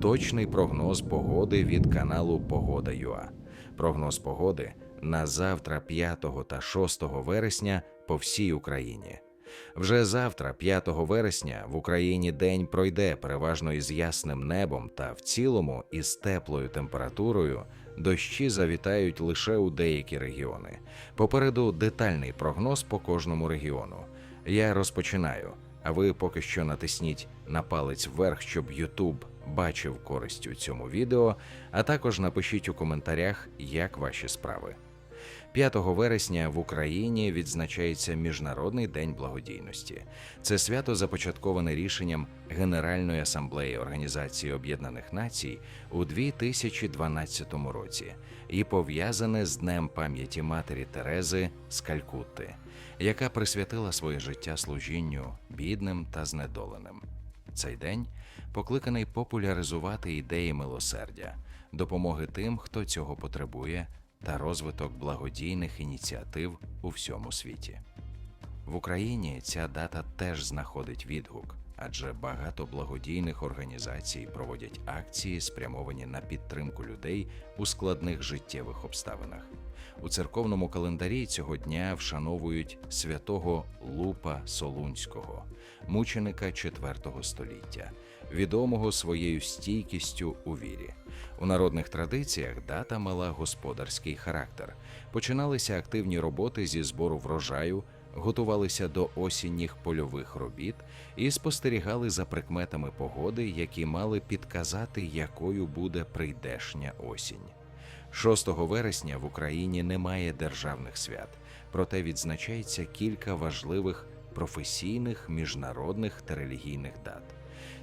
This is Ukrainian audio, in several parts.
точний прогноз погоди від каналу Погода.ua. Прогноз погоди на завтра, 5 та 6 вересня по всій Україні. Вже завтра, 5 вересня, в Україні день пройде переважно із ясним небом та в цілому із теплою температурою. Дощі завітають лише у деякі регіони. Попереду детальний прогноз по кожному регіону. Я розпочинаю. А ви поки що натисніть на палець вверх, щоб YouTube бачив користь у цьому відео, а також напишіть у коментарях, як ваші справи. 5 вересня в Україні відзначається Міжнародний день благодійності. Це свято започатковане рішенням Генеральної асамблеї Організації Об'єднаних Націй у 2012 році і пов'язане з Днем пам'яті матері Терези з Калькутти, яка присвятила своє життя служінню бідним та знедоленим. Цей день покликаний популяризувати ідеї милосердя, допомоги тим, хто цього потребує, та розвиток благодійних ініціатив у всьому світі. В Україні ця дата теж знаходить відгук, адже багато благодійних організацій проводять акції, спрямовані на підтримку людей у складних життєвих обставинах. У церковному календарі цього дня вшановують святого Лупа Солунського, мученика IV століття, відомого своєю стійкістю у вірі. У народних традиціях дата мала господарський характер. Починалися активні роботи зі збору врожаю, готувалися до осінніх польових робіт і спостерігали за прикметами погоди, які мали підказати, якою буде прийдешня осінь. 6 вересня в Україні немає державних свят, проте відзначається кілька важливих професійних, міжнародних та релігійних дат.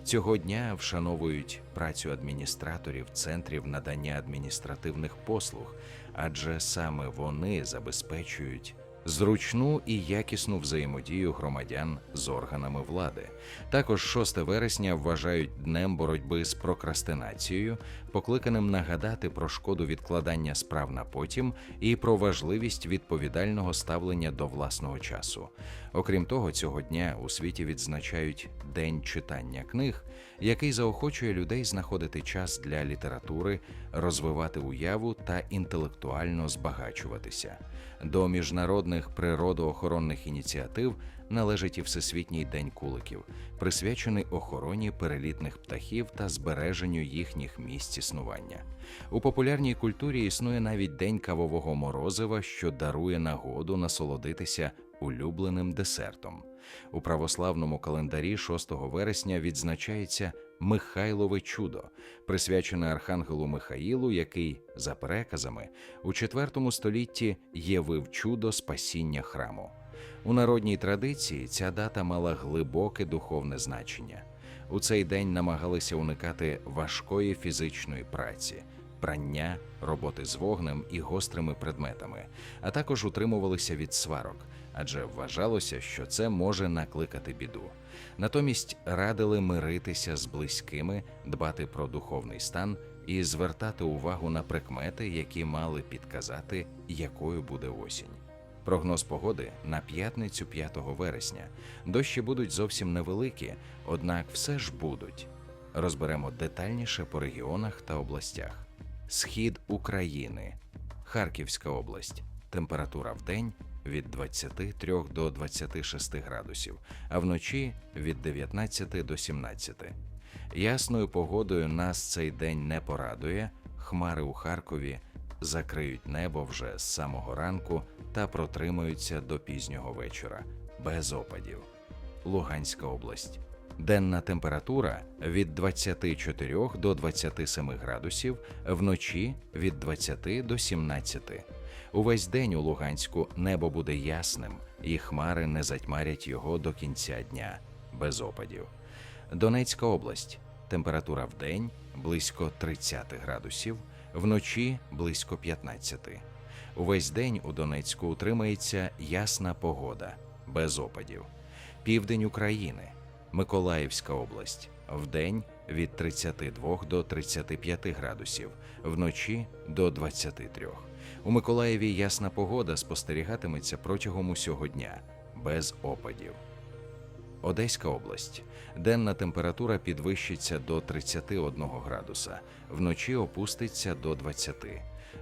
Цього дня вшановують працю адміністраторів центрів надання адміністративних послуг, адже саме вони забезпечують зручну і якісну взаємодію громадян з органами влади. Також 6 вересня вважають днем боротьби з прокрастинацією, покликаним нагадати про шкоду відкладання справ на потім і про важливість відповідального ставлення до власного часу. Окрім того, цього дня у світі відзначають День читання книг, який заохочує людей знаходити час для літератури, розвивати уяву та інтелектуально збагачуватися. До міжнародних природоохоронних ініціатив належить і Всесвітній день куликів, присвячений охороні перелітних птахів та збереженню їхніх місць існування. У популярній культурі існує навіть день кавового морозива, що дарує нагоду насолодитися улюбленим десертом. У православному календарі 6 вересня відзначається Михайлове чудо, присвячене архангелу Михаїлу, який, за переказами, у IV столітті явив чудо спасіння храму. У народній традиції ця дата мала глибоке духовне значення. У цей день намагалися уникати важкої фізичної праці, прання, роботи з вогнем і гострими предметами, а також утримувалися від сварок, адже вважалося, що це може накликати біду. Натомість радили миритися з близькими, дбати про духовний стан і звертати увагу на прикмети, які мали підказати, якою буде осінь. Прогноз погоди на п'ятницю 5 вересня. Дощі будуть зовсім невеликі, однак все ж будуть. Розберемо детальніше по регіонах та областях. Схід України, Харківська область. Температура в день від 23 до 26 градусів, а вночі від 19 до 17. Ясною погодою нас цей день не порадує. Хмари у Харкові закриють небо вже з самого ранку та протримаються до пізнього вечора без опадів. Луганська область. Денна температура від 24 до 27 градусів, вночі від 20 до 17. Увесь день у Луганську небо буде ясним, і хмари не затьмарять його до кінця дня без опадів. Донецька область. Температура в день близько 30 градусів, вночі близько 15. Увесь день у Донецьку утримається ясна погода без опадів. Південь України, Миколаївська область. Вдень від 32 до 35 градусів, вночі до 23. У Миколаєві ясна погода спостерігатиметься протягом усього дня без опадів. Одеська область. Денна температура підвищиться до 31 градуса, вночі опуститься до 20.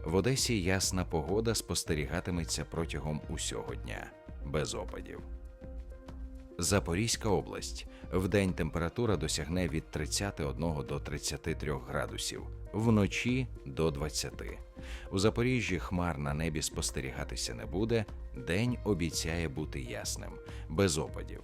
В Одесі ясна погода спостерігатиметься протягом усього дня, без опадів. Запорізька область. Вдень температура досягне від 31 до 33 градусів, вночі до 20. У Запоріжжі хмар на небі спостерігатися не буде, день обіцяє бути ясним, без опадів.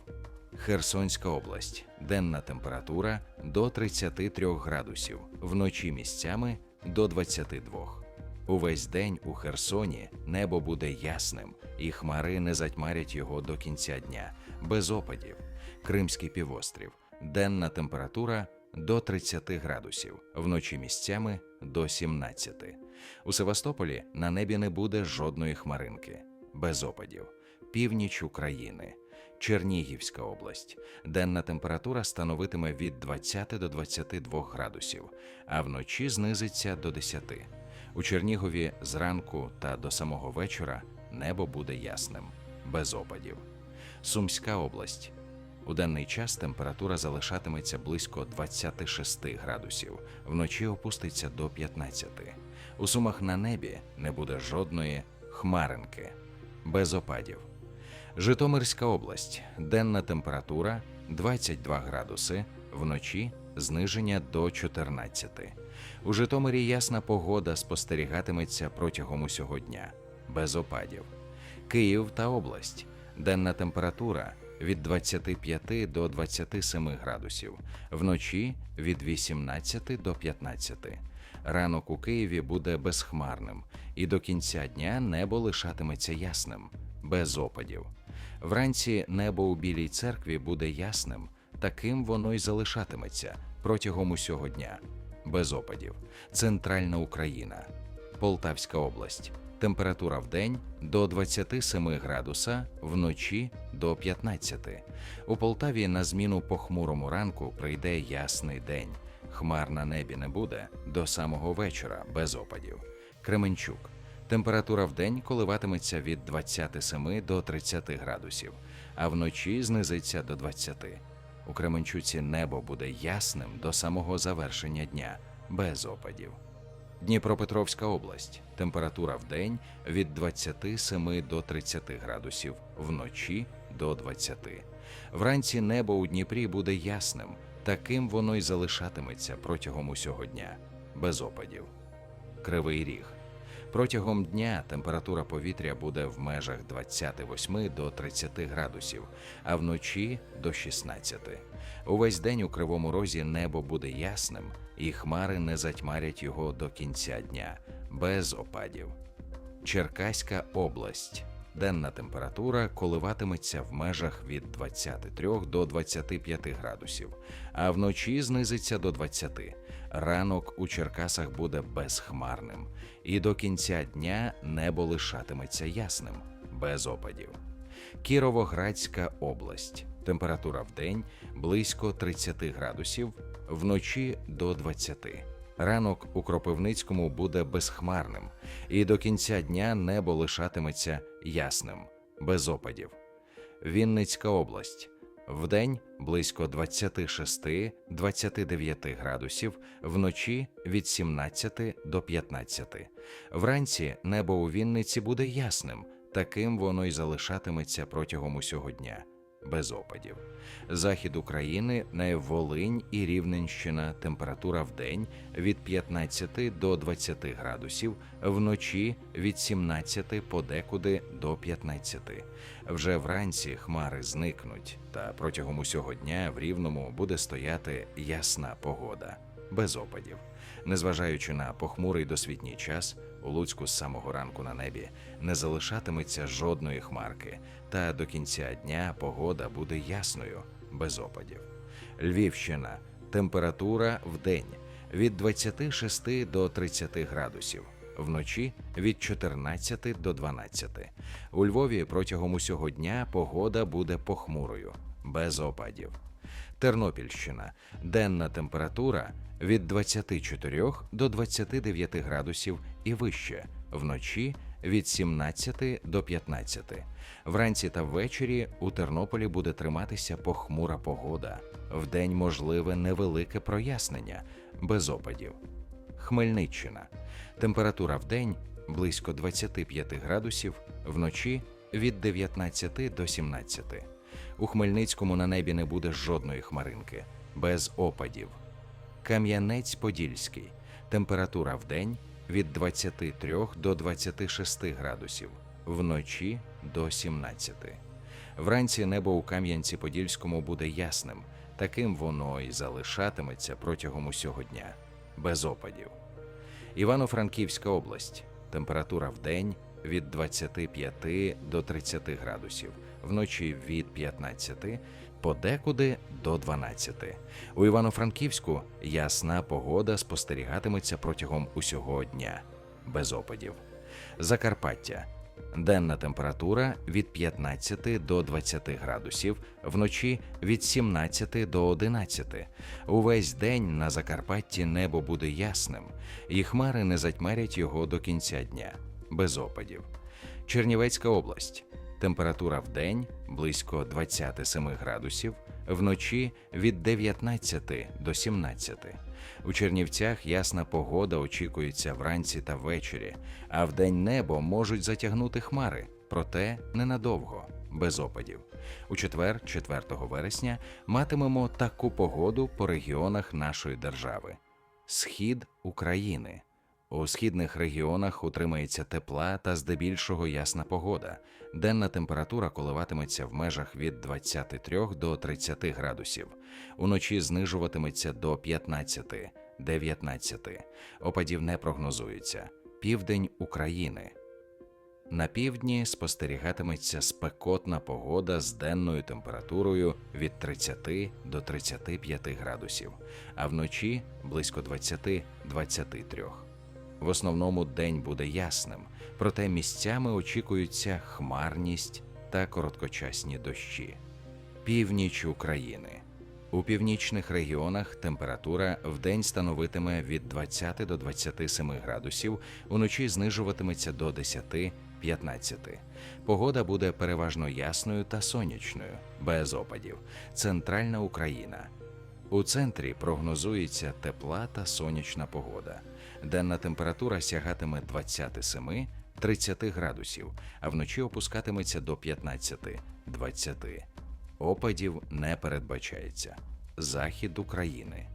Херсонська область. Денна температура до 33 градусів, вночі місцями до 22. Увесь день у Херсоні небо буде ясним, і хмари не затьмарять його до кінця дня, без опадів. Кримський півострів. Денна температура до 30 градусів, вночі місцями до 17. У Севастополі на небі не буде жодної хмаринки, без опадів. Північ України. Чернігівська область. Денна температура становитиме від 20 до 22 градусів, а вночі знизиться до 10. У Чернігові зранку та до самого вечора небо буде ясним, без опадів. Сумська область. У денний час температура залишатиметься близько 26 градусів, вночі опуститься до 15. У сумах на небі не буде жодної хмаринки, без опадів. Житомирська область. Денна температура 22 градуси, вночі зниження до 14. У Житомирі ясна погода спостерігатиметься протягом усього дня, без опадів. Київ та область. Денна температура від 25 до 27 градусів, вночі від 18 до 15. Ранок у Києві буде безхмарним, і до кінця дня небо лишатиметься ясним, без опадів. Вранці небо у Білій церкві буде ясним, таким воно й залишатиметься протягом усього дня, без опадів. Центральна Україна, Полтавська область. Температура в день до 27 градуса, вночі до 15. У Полтаві на зміну похмурому ранку прийде ясний день. Хмар на небі не буде до самого вечора без опадів. Кременчук. Температура в день коливатиметься від 27 до 30 градусів, а вночі знизиться до 20. У Кременчуці небо буде ясним до самого завершення дня, без опадів. Дніпропетровська область. Температура в день від 27 до 30 градусів, вночі до 20. Вранці небо у Дніпрі буде ясним, таким воно й залишатиметься протягом усього дня, без опадів. Кривий ріг. Протягом дня температура повітря буде в межах 28 до 30 градусів, а вночі до 16. Увесь день у кривому розі небо буде ясним, і хмари не затьмарять його до кінця дня, без опадів. Черкаська область. Денна температура коливатиметься в межах від 23 до 25 градусів, а вночі знизиться до 20. Ранок у Черкасах буде безхмарним, і до кінця дня небо лишатиметься ясним, без опадів. Кіровоградська область. Температура в день близько 30 градусів, вночі до 20. Ранок у Кропивницькому буде безхмарним, і до кінця дня небо лишатиметься ясним, без опадів. Вінницька область. Вдень близько 26-29 градусів, вночі від 17 до 15. Вранці небо у Вінниці буде ясним, таким воно й залишатиметься протягом усього дня, без опадів. Захід України Волинь і Рівненщина температура в день від 15 до 20 градусів, вночі від 17 подекуди до 15. Вже вранці хмари зникнуть, та протягом усього дня в Рівному буде стояти ясна погода, без опадів. Незважаючи на похмурий досвітній час, у Луцьку з самого ранку на небі не залишатиметься жодної хмарки, та до кінця дня погода буде ясною, без опадів. Львівщина температура в день від 26 до 30 градусів, вночі від 14 до 12. У Львові протягом усього дня погода буде похмурою, без опадів. Тернопільщина денна температура від 24 до 29 градусів і вище, вночі від 17 до 15. Вранці та ввечері у Тернополі буде триматися похмура погода. Вдень можливе невелике прояснення, без опадів. Хмельниччина. Температура в день близько 25 градусів, вночі від 19 до 17. У Хмельницькому на небі не буде жодної хмаринки, без опадів. Кам'янець-Подільський. Температура в день від 23 до 26 градусів, вночі до 17. Вранці небо у Кам'янці-Подільському буде ясним. Таким воно і залишатиметься протягом усього дня, без опадів. Івано-Франківська область. Температура в день від 25 до 30 градусів, вночі від 15, подекуди до 12. У Івано-Франківську ясна погода спостерігатиметься протягом усього дня, без опадів. Закарпаття. Денна температура від 15 до 20 градусів, вночі від 17 до 11. Увесь день на Закарпатті небо буде ясним, і хмари не затьмарять його до кінця дня, без опадів. Чернівецька область. Температура в день близько 27 градусів, вночі від 19 до 17. У Чернівцях ясна погода очікується вранці та ввечері, а вдень небо можуть затягнути хмари, проте ненадовго, без опадів. У четвер, 4 вересня, матимемо таку погоду по регіонах нашої держави: Схід України. У східних регіонах утримається тепла та здебільшого ясна погода. Денна температура коливатиметься в межах від 23 до 30 градусів. Уночі знижуватиметься до 15, 19. Опадів не прогнозується. Південь України. На півдні спостерігатиметься спекотна погода з денною температурою від 30 до 35 градусів, а вночі близько 20-23. В основному день буде ясним, проте місцями очікуються хмарність та короткочасні дощі. Північ України. У північних регіонах температура вдень становитиме від 20 до 27 градусів, уночі знижуватиметься до 10-15. Погода буде переважно ясною та сонячною, без опадів. Центральна Україна. У центрі прогнозується тепла та сонячна погода. Денна температура сягатиме 27-30 градусів, а вночі опускатиметься до 15-20. Опадів не передбачається. Захід України.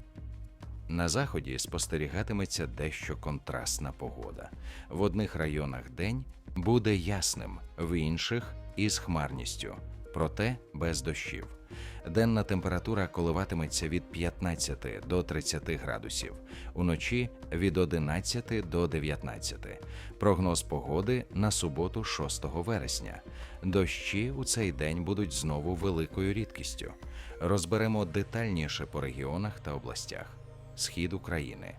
На заході спостерігатиметься дещо контрастна погода. В одних районах день буде ясним, в інших із хмарністю, проте без дощів. Денна температура коливатиметься від 15 до 30 градусів, уночі від 11 до 19. Прогноз погоди на суботу, 6 вересня. Дощі у цей день будуть знову великою рідкістю. Розберемо детальніше по регіонах та областях. Схід України,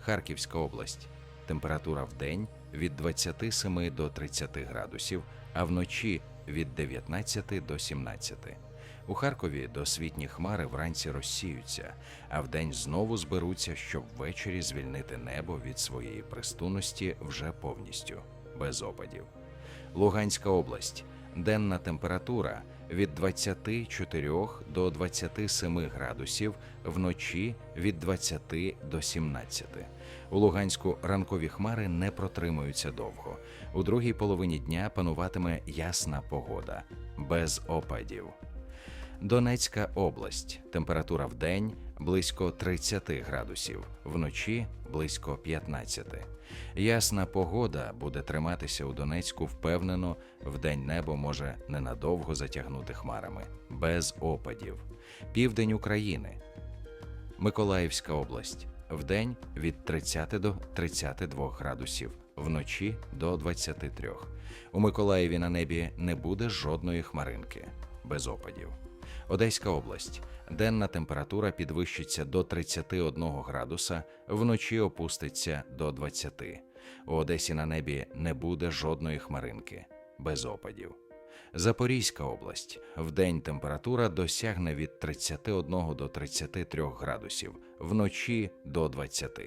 Харківська область. Температура в день від 27 до 30 градусів, а вночі від 19 до 17. У Харкові досвітні хмари вранці розсіються, а вдень знову зберуться, щоб ввечері звільнити небо від своєї пристунності вже повністю, без опадів. Луганська область. Денна температура від 24 до 27 градусів, вночі від 20 до 17. У Луганську ранкові хмари не протримуються довго. У другій половині дня пануватиме ясна погода, без опадів. Донецька область. Температура в день близько 30 градусів, вночі близько 15. Ясна погода буде триматися у Донецьку впевнено, вдень небо може ненадовго затягнути хмарами, без опадів. Південь України. Миколаївська область. Вдень від 30 до 32 градусів, вночі до 23. У Миколаєві на небі не буде жодної хмаринки, без опадів. Одеська область. Денна температура підвищиться до 31 градуса, вночі опуститься до 20. У Одесі на небі не буде жодної хмаринки, без опадів. Запорізька область. Вдень температура досягне від 31 до 33 градусів, вночі до 20.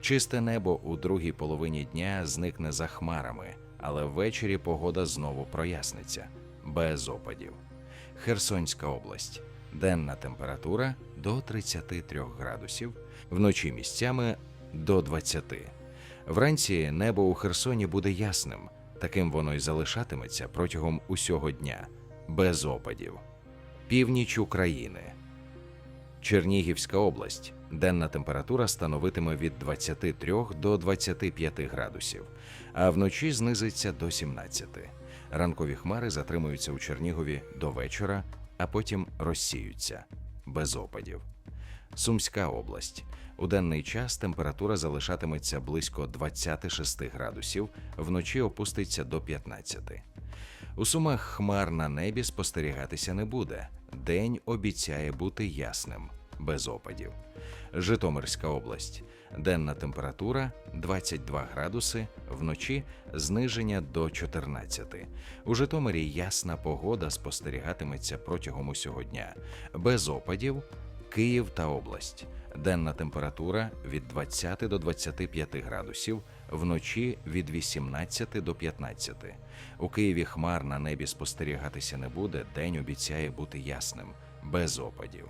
Чисте небо у другій половині дня зникне за хмарами, але ввечері погода знову проясниться без опадів. Херсонська область. Денна температура до 33 градусів, вночі місцями до 20. Вранці небо у Херсоні буде ясним, таким воно й залишатиметься протягом усього дня, без опадів. Північ України. Чернігівська область. Денна температура становитиме від 23 до 25 градусів, а вночі знизиться до 17. Ранкові хмари затримуються у Чернігові до вечора, а потім розсіються без опадів. Сумська область. У денний час температура залишатиметься близько 26 градусів, вночі опуститься до 15. У Сумах хмар на небі спостерігатися не буде. День обіцяє бути ясним, без опадів. Житомирська область. Денна температура 22 градуси, вночі зниження до 14. У Житомирі ясна погода спостерігатиметься протягом усього дня, без опадів. Київ та область. Денна температура від 20 до 25 градусів, вночі від 18 до 15. У Києві хмар на небі спостерігатися не буде. День обіцяє бути ясним, без опадів.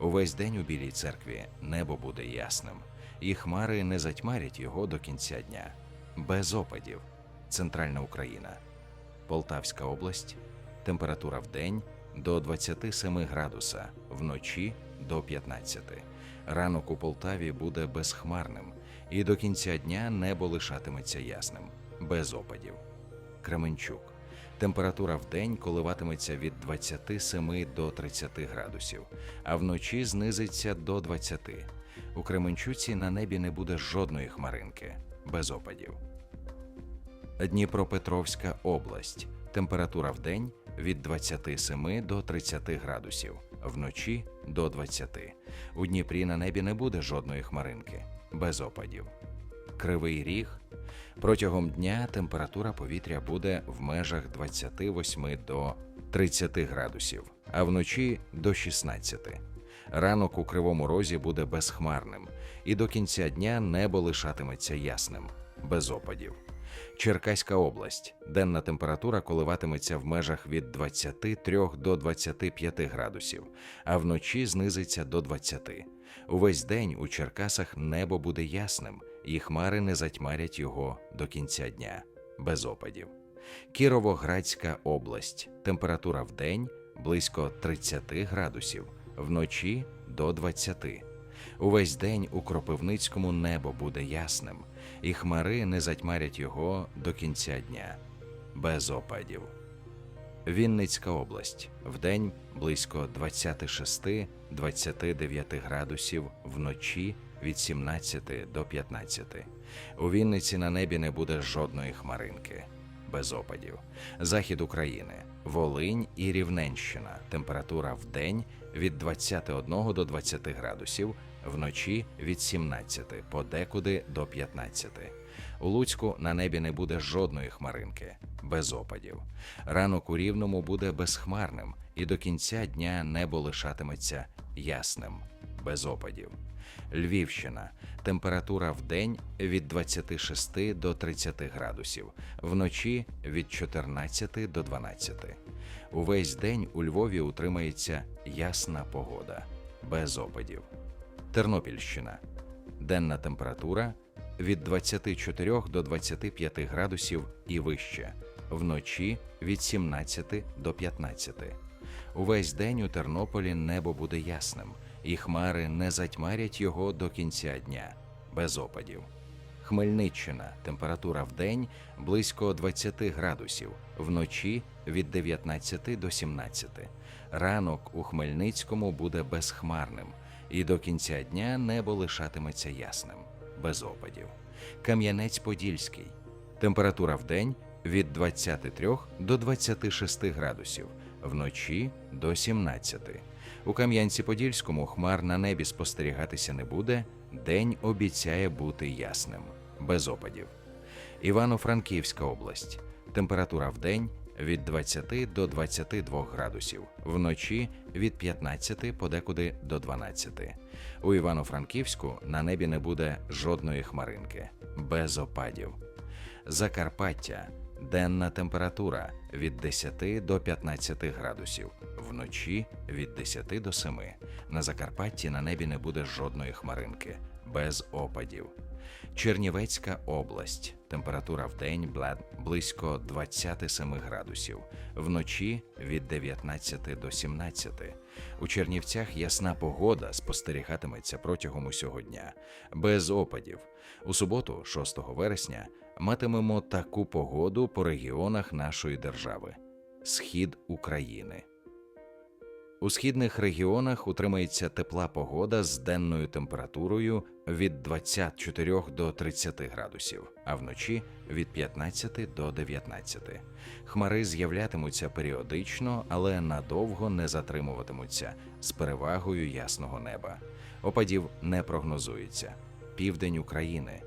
Увесь день у Білій церкві небо буде ясним, і хмари не затьмарять його до кінця дня. Без опадів. Центральна Україна. Полтавська область. Температура в день до 27 градуса, вночі до 15. Ранок у Полтаві буде безхмарним, і до кінця дня небо лишатиметься ясним, без опадів. Кременчук. Температура в день коливатиметься від 27 до 30 градусів, а вночі знизиться до 20. У Кременчуці на небі не буде жодної хмаринки, без опадів. Дніпропетровська область. Температура в день від 27 до 30 градусів, вночі до 20. У Дніпрі на небі не буде жодної хмаринки, без опадів. Кривий ріг. Протягом дня температура повітря буде в межах 28 до 30 градусів, а вночі до 16. Ранок у кривому розі буде безхмарним, і до кінця дня небо лишатиметься ясним, без опадів. Черкаська область. Денна температура коливатиметься в межах від 23 до 25 градусів, а вночі знизиться до 20. Увесь день у Черкасах небо буде ясним, і хмари не затьмарять його до кінця дня, без опадів. Кіровоградська область. Температура в день близько 30 градусів, вночі до 20. Увесь день у Кропивницькому небо буде ясним, і хмари не затьмарять його до кінця дня, без опадів. Вінницька область вдень близько 26-29 градусів, вночі від 17 до 15. У Вінниці на небі не буде жодної хмаринки, без опадів. Захід України, Волинь і Рівненщина. Температура в день від 21 до 20 градусів, вночі від 17, подекуди до 15. У Луцьку на небі не буде жодної хмаринки, без опадів. Ранок у Рівному буде безхмарним, і до кінця дня небо лишатиметься ясним, без опадів. Львівщина. Температура в день від 26 до 30 градусів, вночі від 14 до 12. Увесь день у Львові утримається ясна погода, без опадів. Тернопільщина. Денна температура від 24 до 25 градусів і вище, вночі від 17 до 15. Увесь день у Тернополі небо буде ясним, і хмари не затьмарять його до кінця дня, без опадів. Хмельниччина. Температура в день близько 20 градусів, вночі від 19 до 17. Ранок у Хмельницькому буде безхмарним, і до кінця дня небо лишатиметься ясним, без опадів. Кам'янець-Подільський. Температура в день від 23 до 26 градусів, вночі до 17. У Кам'янці-Подільському хмар на небі спостерігатися не буде, день обіцяє бути ясним, без опадів. Івано-Франківська область. Температура в день від 20 до 22 градусів, вночі від 15 подекуди до 12. У Івано-Франківську на небі не буде жодної хмаринки, без опадів. Закарпаття. Денна температура від 10 до 15 градусів, вночі від 10 до 7. На Закарпатті на небі не буде жодної хмаринки, без опадів. Чернівецька область. Температура в день близько 27 градусів, вночі від 19 до 17. У Чернівцях ясна погода спостерігатиметься протягом усього дня, без опадів. У суботу, 6 вересня, матимемо таку погоду по регіонах нашої держави: Схід України. У східних регіонах утримається тепла погода з денною температурою від 24 до 30 градусів, а вночі від 15 до 19. Хмари з'являтимуться періодично, але надовго не затримуватимуться з перевагою ясного неба. Опадів не прогнозується. Південь України.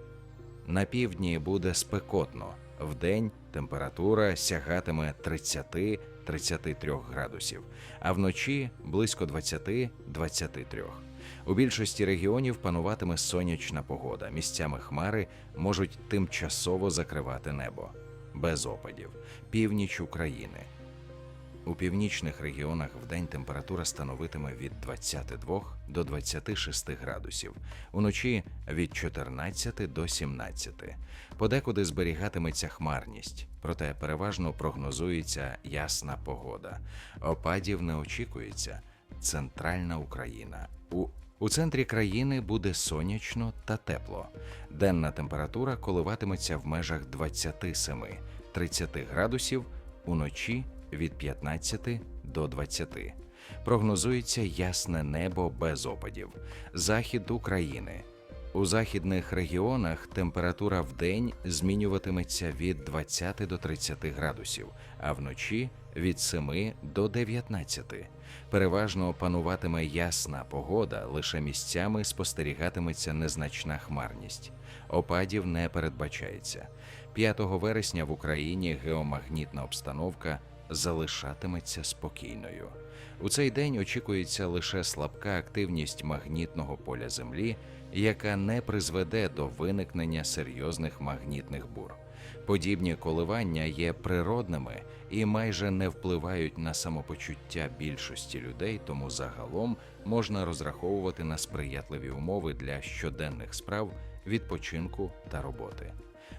На півдні буде спекотно. Вдень температура сягатиме 30-33 градусів, а вночі близько 20-23. У більшості регіонів пануватиме сонячна погода. Місцями хмари можуть тимчасово закривати небо. Без опадів. Північ України. У північних регіонах вдень температура становитиме від 22 до 26 градусів, уночі від 14 до 17. Подекуди зберігатиметься хмарність, проте переважно прогнозується ясна погода. Опадів не очікується. Центральна Україна. У у центрі країни буде сонячно та тепло. Денна температура коливатиметься в межах 27-30 градусів, уночі від 15 до 20. Прогнозується ясне небо без опадів. Захід України. У західних регіонах температура в день змінюватиметься від 20 до 30 градусів, а вночі від 7 до 19. Переважно пануватиме ясна погода, лише місцями спостерігатиметься незначна хмарність. Опадів не передбачається. 5 вересня в Україні геомагнітна обстановка залишатиметься спокійною. У цей день очікується лише слабка активність магнітного поля Землі, яка не призведе до виникнення серйозних магнітних бур. Подібні коливання є природними і майже не впливають на самопочуття більшості людей, тому загалом можна розраховувати на сприятливі умови для щоденних справ, відпочинку та роботи.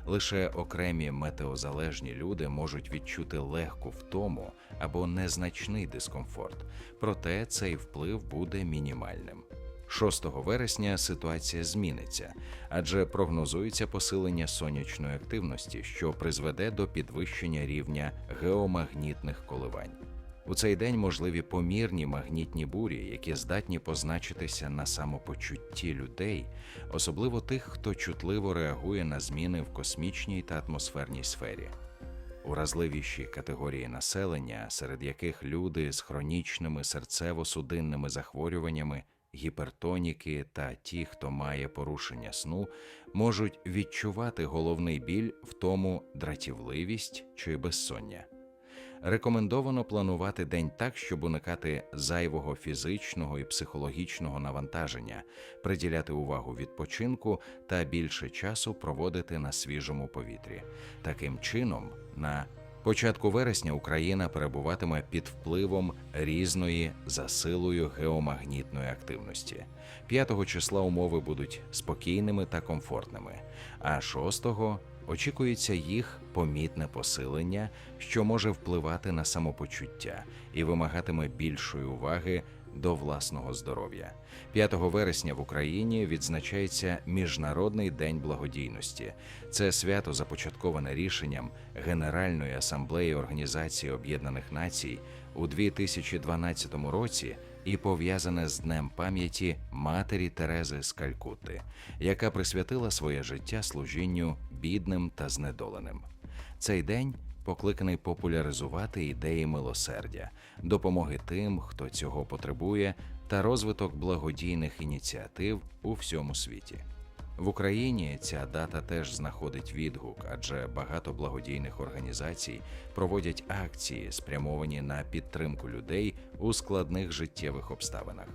Лише окремі метеозалежні люди можуть відчути легку втому або незначний дискомфорт, проте цей вплив буде мінімальним. 6 вересня ситуація зміниться, адже прогнозується посилення сонячної активності, що призведе до підвищення рівня геомагнітних коливань. У цей день можливі помірні магнітні бурі, які здатні позначитися на самопочутті людей, особливо тих, хто чутливо реагує на зміни в космічній та атмосферній сфері. Уразливіші категорії населення, серед яких люди з хронічними серцево-судинними захворюваннями, гіпертоніки та ті, хто має порушення сну, можуть відчувати головний біль в тому дратівливість чи безсоння. Рекомендовано планувати день так, щоб уникати зайвого фізичного і психологічного навантаження, приділяти увагу відпочинку та більше часу проводити на свіжому повітрі. Таким чином, на початку вересня Україна перебуватиме під впливом різної за силою геомагнітної активності. 5 числа умови будуть спокійними та комфортними, а 6-го очікується їх помітне посилення, що може впливати на самопочуття і вимагатиме більшої уваги до власного здоров'я. 5 вересня в Україні відзначається Міжнародний день благодійності. Це свято започатковане рішенням Генеральної асамблеї Організації Об'єднаних Націй у 2012 році і пов'язане з днем пам'яті матері Терези з Калькутти, яка присвятила своє життя служінню бідним та знедоленим. Цей день покликаний популяризувати ідеї милосердя, допомоги тим, хто цього потребує, та розвиток благодійних ініціатив у всьому світі. В Україні ця дата теж знаходить відгук, адже багато благодійних організацій проводять акції, спрямовані на підтримку людей у складних життєвих обставинах.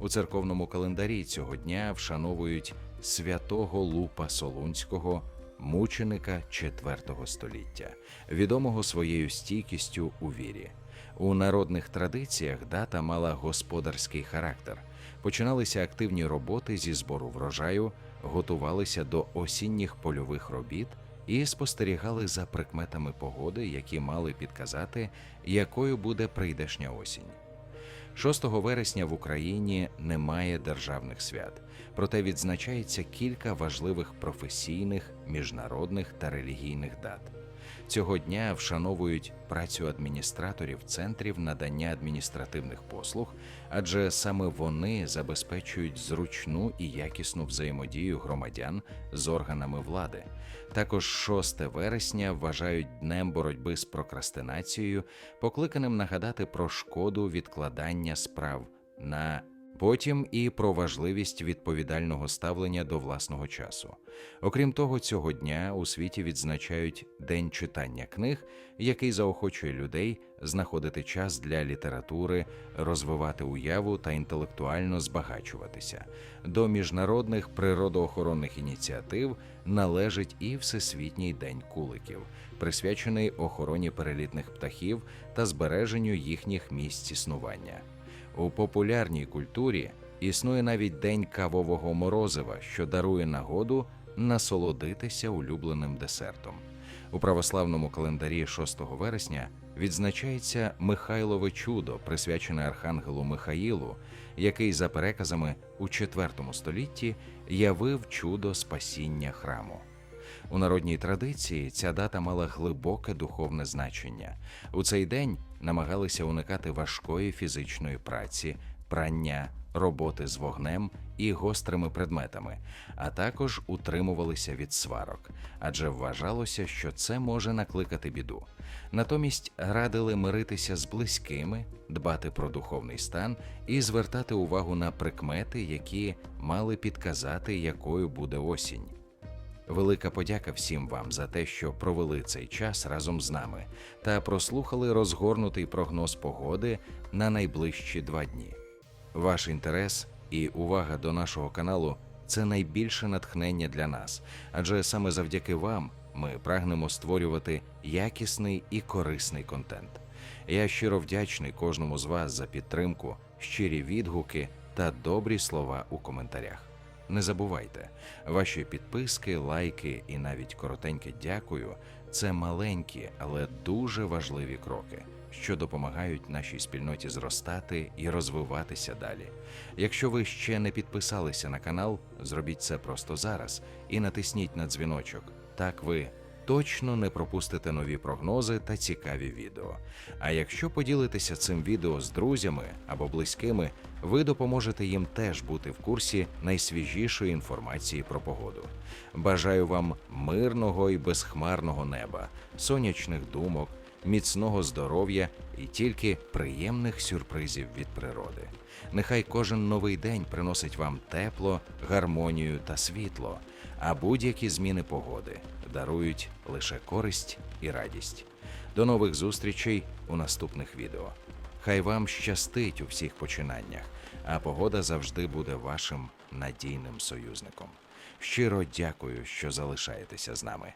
У церковному календарі цього дня вшановують святого Лупа Солунського мученика IV століття, відомого своєю стійкістю у вірі. У народних традиціях дата мала господарський характер. Починалися активні роботи зі збору врожаю, готувалися до осінніх польових робіт і спостерігали за прикметами погоди, які мали підказати, якою буде прийдешня осінь. 6 вересня в Україні немає державних свят, проте відзначається кілька важливих професійних, міжнародних та релігійних дат. Цього дня вшановують працю адміністраторів центрів надання адміністративних послуг, адже саме вони забезпечують зручну і якісну взаємодію громадян з органами влади. Також 6 вересня вважають днем боротьби з прокрастинацією, покликаним нагадати про шкоду відкладання справ на Потім і про важливість відповідального ставлення до власного часу. Окрім того, цього дня у світі відзначають День читання книг, який заохочує людей знаходити час для літератури, розвивати уяву та інтелектуально збагачуватися. До міжнародних природоохоронних ініціатив належить і Всесвітній день куликів, присвячений охороні перелітних птахів та збереженню їхніх місць існування. У популярній культурі існує навіть день кавового морозива, що дарує нагоду насолодитися улюбленим десертом. У православному календарі 6 вересня відзначається Михайлове чудо, присвячене архангелу Михаїлу, який, за переказами у IV столітті явив чудо спасіння храму. У народній традиції ця дата мала глибоке духовне значення. У цей день намагалися уникати важкої фізичної праці, прання, роботи з вогнем і гострими предметами, а також утримувалися від сварок, адже вважалося, що це може накликати біду. Натомість радили миритися з близькими, дбати про духовний стан і звертати увагу на прикмети, які мали підказати, якою буде осінь. Велика подяка всім вам за те, що провели цей час разом з нами та прослухали розгорнутий прогноз погоди на найближчі два дні. Ваш інтерес і увага до нашого каналу це найбільше натхнення для нас, адже саме завдяки вам ми прагнемо створювати якісний і корисний контент. Я щиро вдячний кожному з вас за підтримку, щирі відгуки та добрі слова у коментарях. Не забувайте, ваші підписки, лайки і навіть коротеньке дякую це маленькі, але дуже важливі кроки, що допомагають нашій спільноті зростати і розвиватися далі. Якщо ви ще не підписалися на канал, зробіть це просто зараз і натисніть на дзвіночок. Так ви точно не пропустите нові прогнози та цікаві відео. А якщо поділитеся цим відео з друзями або близькими, ви допоможете їм теж бути в курсі найсвіжішої інформації про погоду. Бажаю вам мирного і безхмарного неба, сонячних думок, міцного здоров'я і тільки приємних сюрпризів від природи. Нехай кожен новий день приносить вам тепло, гармонію та світло, а будь-які зміни погоди дарують лише користь і радість. До нових зустрічей у наступних відео. Хай вам щастить у всіх починаннях, а погода завжди буде вашим надійним союзником. Щиро дякую, що залишаєтеся з нами.